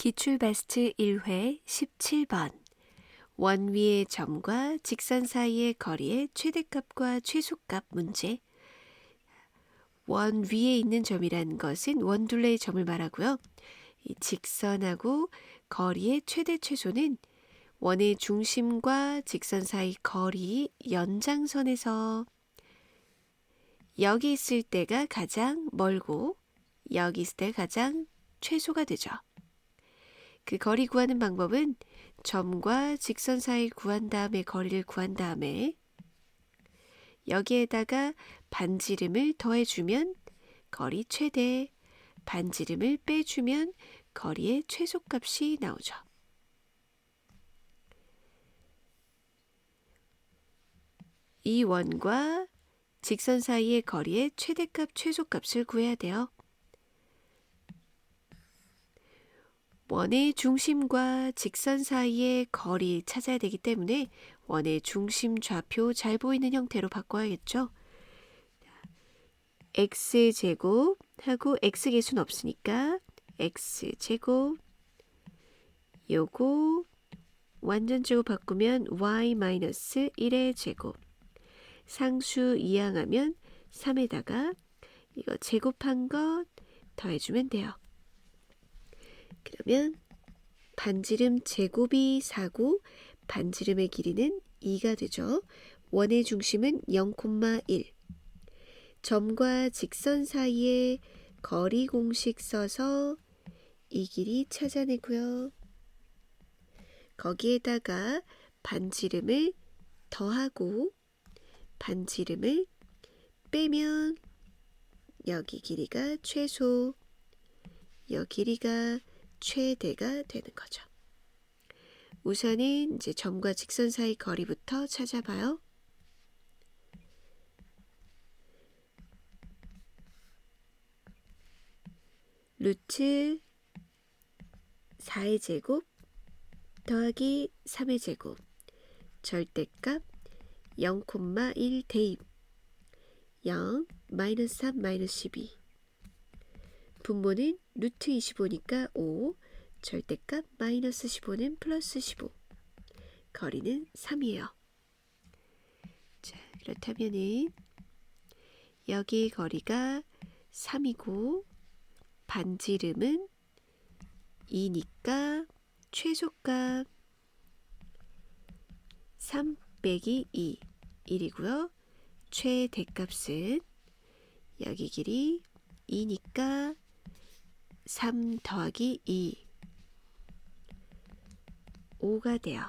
기출베스트 1회 17번 원 위의 점과 직선 사이의 거리의 최대값과 최소값 문제 원 위에 있는 점이라는 것은 원둘레의 점을 말하고요. 이 직선하고 거리의 최대 최소는 원의 중심과 직선 사이 거리 연장선에서 여기 있을 때가 가장 멀고 여기 있을 때 가장 최소가 되죠. 그 거리 구하는 방법은 점과 직선 사이 구한 다음에 거리를 구한 다음에 여기에다가 반지름을 더해주면 거리 최대, 반지름을 빼주면 거리의 최소값이 나오죠. 이 원과 직선 사이의 거리의 최대값, 최소값을 구해야 돼요. 원의 중심과 직선 사이의 거리 찾아야 되기 때문에 원의 중심 좌표 잘 보이는 형태로 바꿔야겠죠. x제곱 하고 x계수는 없으니까 x제곱 요거 완전 제곱 바꾸면 y-1의 제곱 상수 이항하면 3에다가 이거 제곱한 것 더해주면 돼요. 그러면 반지름 제곱이 4고 반지름의 길이는 2가 되죠. 원의 중심은 0,1. 점과 직선 사이에 거리 공식 써서 이 길이 찾아내고요. 거기에다가 반지름을 더하고 반지름을 빼면 여기 길이가 최소, 여 길이가 최대가 되는 거죠. 우선은 이제 점과 직선 사이 거리부터 찾아봐요. 루트 4의 제곱 더하기 3의 제곱 절대값 0,1 대입 0 마이너스 3 마이너스 12 분모는 루트 25니까 5 절대값 마이너스 15는 플러스 15 거리는 3이에요. 자 그렇다면은 여기 거리가 3이고 반지름은 2니까 최소값 3 빼기 2 1이고요. 최대값은 여기 길이 2니까 3 더하기 2 5가 돼요.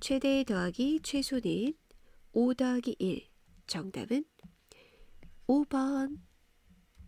최대 더하기 최소는 5 더하기 1 정답은 5번